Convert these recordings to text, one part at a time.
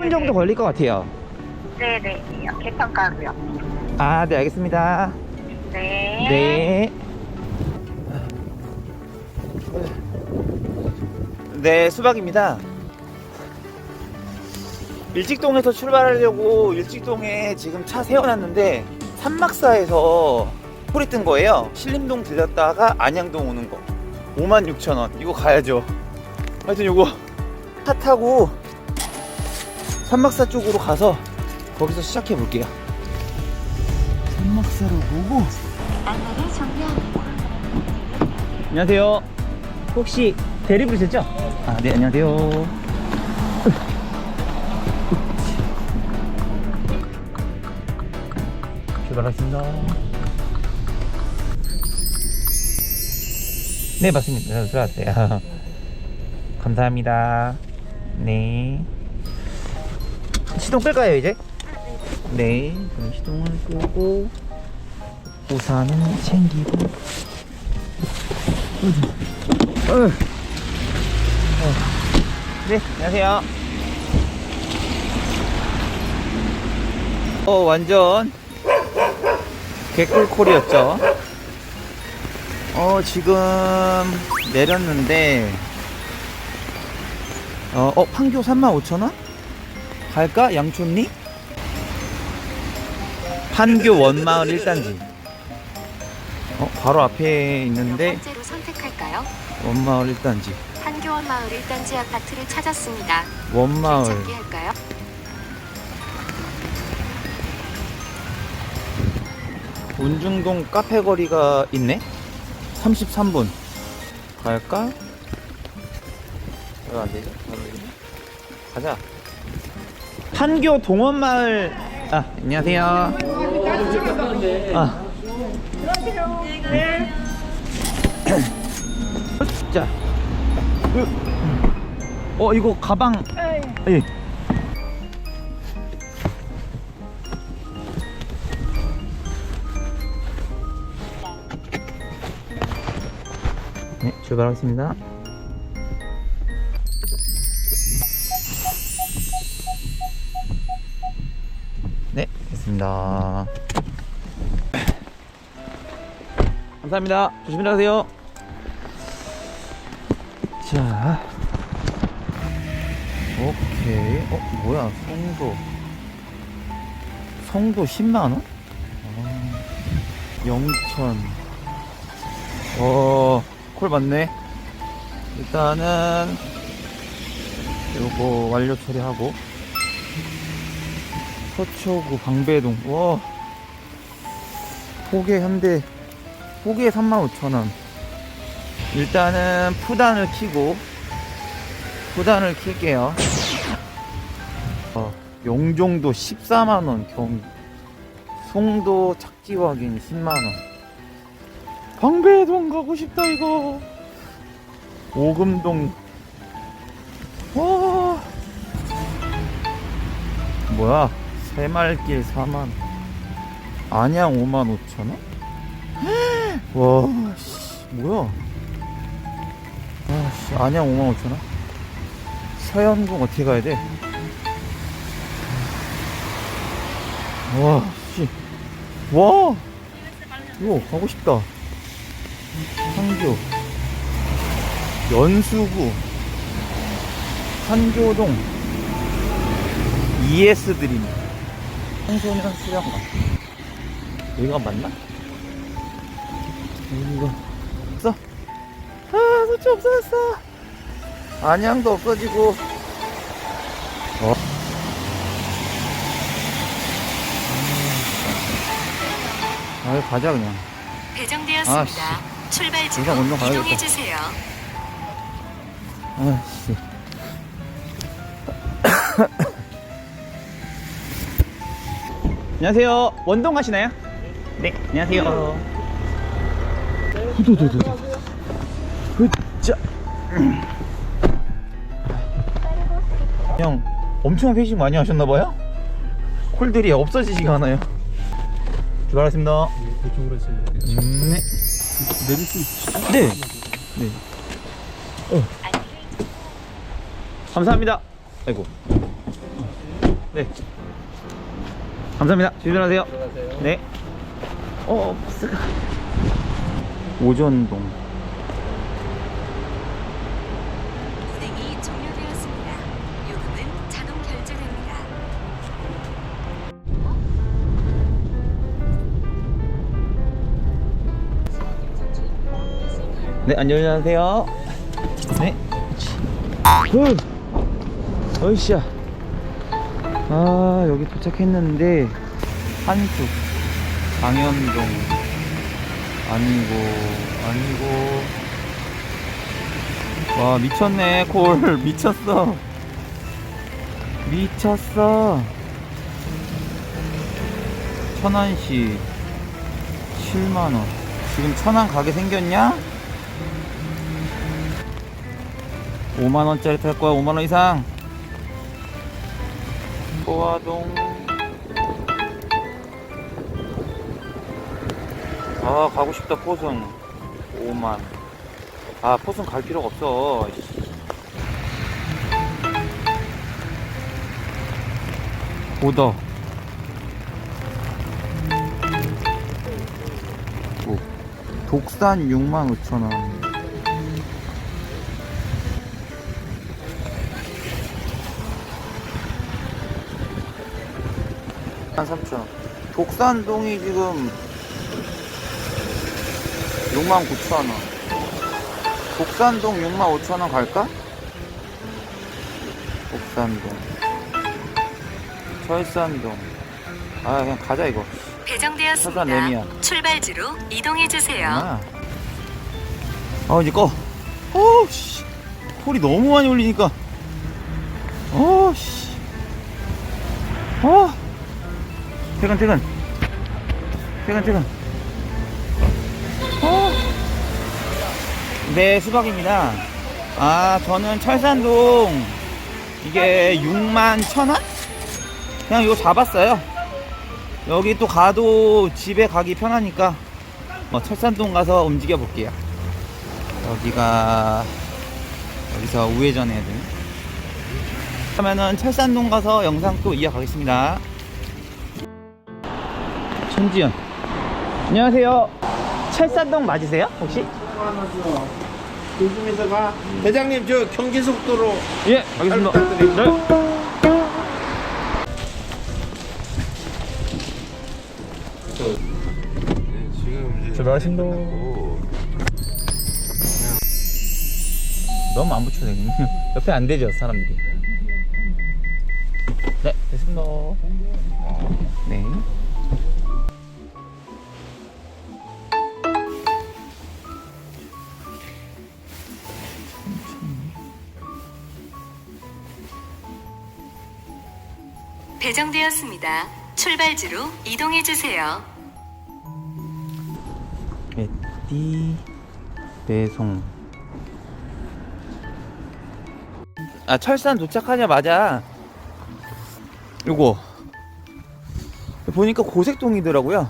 10분 정도 걸릴 것 같아요. 네네. 개판가고요. 아, 네, 알겠습니다. 네. 네. 네, 수박입니다. 일직동에서 출발하려고 일직동에 지금 차 세워놨는데 산막사에서 소리 뜬 거예요. 신림동 들렸다가 안양동 오는 거. 56,000원. 이거 가야죠. 하여튼 요거 차 타고 산막사 쪽으로 가서 거기서 시작해 볼게요. 산막사로 보고 안내를 정리합니다. 안녕하세요. 혹시 대리 부르셨죠? 아, 네, 안녕하세요. 출발하겠습니다. 네, 맞습니다. 들어왔어요. 감사합니다. 네. 시동 끌까요, 이제? 네. 그럼 시동을 끄고, 우산은 챙기고, 어. 네, 안녕하세요. 어, 완전 개꿀콜이었죠. 어, 지금 내렸는데, 어, 어 판교 35,000원? 갈까? 양촌리? 판교 원마을 1단지. 어, 바로 앞에 있는데, 두 번째로 선택할까요? 원마을 1단지. 한교원 마을 1단지 아파트를 찾았습니다. 원마을. 찾기 할까요? 운중동 카페 거리가 있네? 33분. 갈까? 왜안 되지? 안 되지? 가자. 판교 동원마을. 아, 안녕하세요. 아. 네. 어, 이거 가방. 예. 네, 출발하겠습니다. 됐습니다. 감사합니다. 조심히 가세요. 자, 오케이. 어, 뭐야, 송도. 송도 10만원? 어, 영천. 어, 콜 맞네. 일단은 요거 완료 처리하고 서초구 방배동. 와. 포개 현대 포개에 35,000원. 일단은 푸단을 키고 푸단을 킬게요. 어, 용종도 14만원 경기. 송도 착지 확인 10만원. 방배동 가고 싶다 이거 오금동 와 뭐야 새말길 4만 안양 5만 5천 원? 와 씨, 뭐야 아 씨 안양 5만 5천 원? 서현궁 어떻게 가야 돼? 와 씨. 와 이거 가고 싶다 판교 연수구 판교동 ES 드림 청소년 수영관 여기가 맞나? 여기가 없어? 아 소치 없어졌어 안양도 없어지고 어. 아 가자 그냥 배정되었습니다. 아, 출발 가야겠다. 이동해 주세요. 아씨. 안녕하세요. 원동 가시나요? 네, 안녕하세요. 후두두두. 으짜. 형, 엄청 회식 많이 하셨나봐요? 콜들이 없어지지가 않아요. 출발하겠습니다. 해서 음, 네. 내릴 수 있으시죠? 네. 네. 어. 감사합니다. 아이고. 네. 감사합니다. 조심하세요. 네. 어, 버스가. 오전동. 운행이 종료되었습니다. 요금은 자동 결제됩니다. 네, 안녕하세요. 네. 후. 어이씨야. 아, 여기 도착했는데, 한숙, 강현동. 아니고, 아니고. 와, 미쳤네, 콜. 미쳤어. 미쳤어. 천안시 7만원. 지금 천안 가게 생겼냐? 5만원짜리 탈 거야 5만원 이상 포화동. 아 가고 싶다 포승 5만. 아 포승 갈 필요가 없어. 오더 오. 독산 6만 5천원 한 3천 독산동이 지금 6만 9천 원. 독산동 6만 5천 원 갈까? 독산동. 철산동. 아 그냥 가자 이거. 배정되었습니다. 레미안. 출발지로 이동해 주세요. 아, 아 이제 꺼. 어씨. 콜이 너무 많이 울리니까. 어씨. 어 퇴근 퇴근. 퇴근 퇴근. 어. 네 수박입니다. 아 저는 철산동. 이게 6만 천원? 그냥 이거 잡았어요. 여기 또 가도 집에 가기 편하니까 뭐 철산동 가서 움직여 볼게요. 여기가 여기서 우회전 해야 돼 그러면은 철산동 가서 영상 또 이어가겠습니다 손지연 안녕하세요 철산동 맞으세요 혹시? 조심해서 가. 대장님 저 경기속도로 예 알겠습니다 잘 부탁드립니다. 네. 지금 이제 출발하신다. 너무 안 붙여도 되겠네 옆에 안 되죠 사람들이 네 됐습니다 네 배정되었습니다. 출발지로 이동해 주세요. 에띠 배송. 아 철산 도착하자마자 요거. 보니까 고색동이더라고요.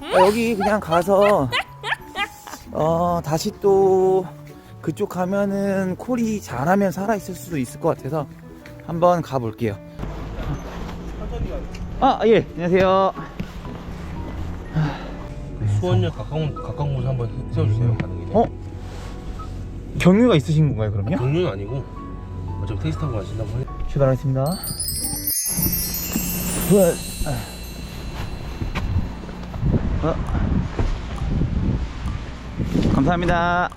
아, 여기 그냥 가서 어 다시 또 그쪽 가면은 콜이 잘하면 살아 있을 수도 있을 것 같아서 한번 가볼게요 아 예 안녕하세요 수원역 가까운 가까운 곳에 한번 세워주세요 가능이네. 어? 경유가 있으신 건가요 그럼요? 경유는 아니고 어차피 택시 타고 가신다고 해. 출발하겠습니다. 굿. 어. 감사합니다.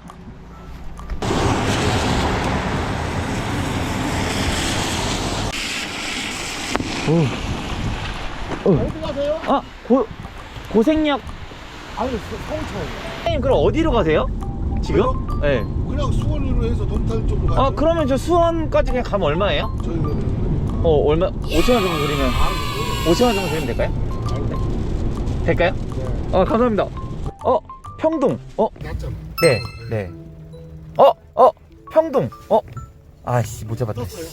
오. 어. 어디 가세요? 아, 고, 고생역. 아니 성천 선생님, 그럼 어디로 가세요? 지금? 네. 그냥 수원으로 해서 동탄 쪽으로 가죠 아, 그러면 저 수원까지 그냥 가면 얼마예요? 저희는 어, 얼마? 5천원 정도 드리면. 5천원 정도 드리면 될까요? 될까요? 어, 감사합니다. 어, 평동. 어, 맞잖아 네, 네. 어, 어, 평동. 어, 아씨, 못 잡았다. 떴어요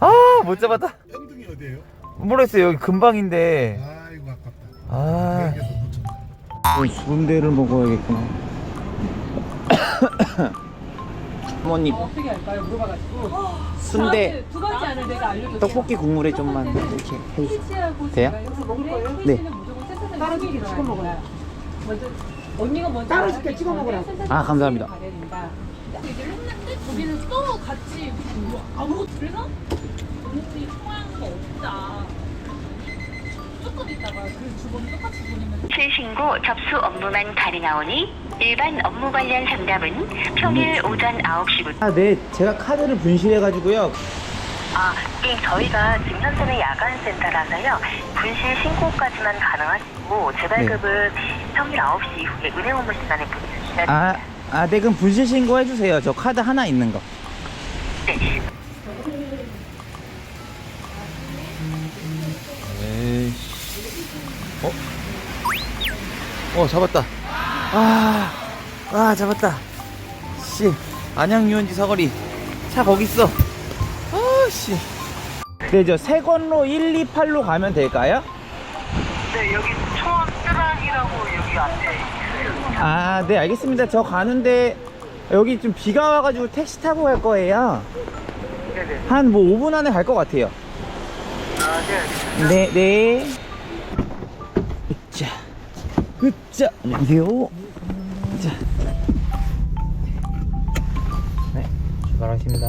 아, 못 잡았다. 평등이 어디예요? 모르겠어요. 여기 근방인데. 아이고 아깝다 아, 수분대를 먹어야겠구나. 사모님. 어떻게 할까요? 물어봐가지고 순대 두 가지 안에 내가 알려줄게요. 떡볶이 국물에 좀만 이렇게 해주세요. 돼요? 제가 여기서 먹을 거예요? 네. 무조건 세트장 따로 줄게 찍어 먹어요. 먼저 언니가 먼저 따로 줄게 찍어 먹으라. 아, 감사합니다. 얘기를 했는데 거기는 또 같이 뭐 아무것도 그래서 언니 통화한 거 없다. 조금 있다가 그 주번을 똑같이 보내면 실신고 접수 업무만 가능하오니 일반 업무 관련 상담은 평일 오전 9시부터 아, 네. 제가 카드를 분실해가지고요. 아, 이 저희가 지금 현재는 야간 센터라서요. 분실 신고까지만 가능하시고 재발급은 평일 9시 이후에 은행 업무 시간에 보내주셔야 아, 아, 네. 그럼 분실 신고 해주세요. 저 카드 하나 있는 거. 네. 에이씨. 어? 어, 잡았다. 아, 아, 잡았다. 씨, 안양 유원지 사거리. 차 거기 있어. 아, 씨. 네, 저 세건로 128로 가면 될까요? 네, 여기 초원 뜨락이라고 여기 앞에 있어요. 아, 네, 알겠습니다. 저 가는데 여기 좀 비가 와가지고 택시 타고 갈 거예요. 네네. 한 뭐 5분 안에 갈 것 같아요. 아, 네. 네, 네. 으짜. 으짜. 안녕하세요. 자. 네, 출발하십니다.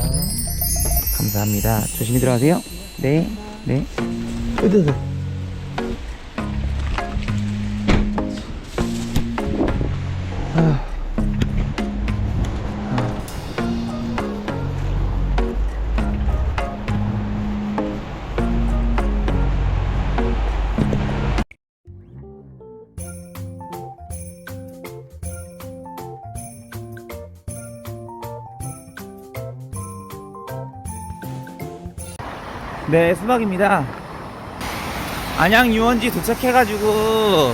감사합니다. 조심히 들어가세요. 네, 네. 으드 네, 수박입니다. 안양 유원지 도착해가지고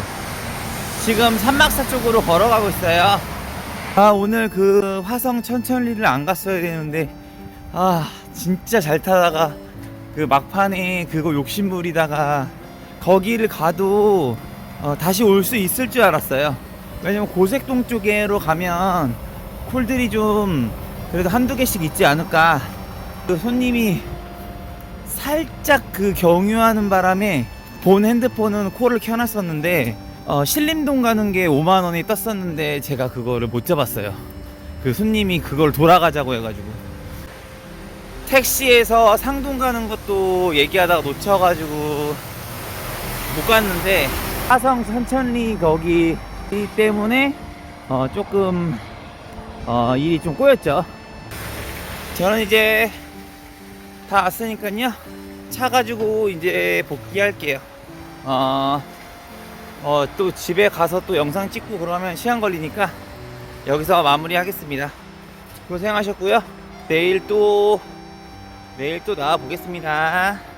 지금 산막사 쪽으로 걸어가고 있어요. 아, 오늘 그 화성 천천리를 안 갔어야 되는데, 아, 진짜 잘 타다가 그 막판에 그거 욕심부리다가 거기를 가도 어, 다시 올 수 있을 줄 알았어요. 왜냐면 고색동 쪽으로 가면 콜들이 좀 그래도 한두 개씩 있지 않을까. 그 손님이 살짝 그 경유하는 바람에 본 핸드폰은 콜을 켜놨었는데 어, 신림동 가는 게 5만 원이 떴었는데 제가 그거를 못 잡았어요. 그 손님이 그걸 돌아가자고 해가지고 택시에서 상동 가는 것도 얘기하다가 놓쳐가지고 못 갔는데 화성 선천리 거기 때문에 어, 조금 어, 일이 좀 꼬였죠. 저는 이제 다 왔으니까요. 차 가지고 이제 복귀할게요. 어, 어, 또 집에 가서 또 영상 찍고 그러면 시간 걸리니까 여기서 마무리 하겠습니다. 고생하셨고요. 내일 또, 내일 또 나와 보겠습니다.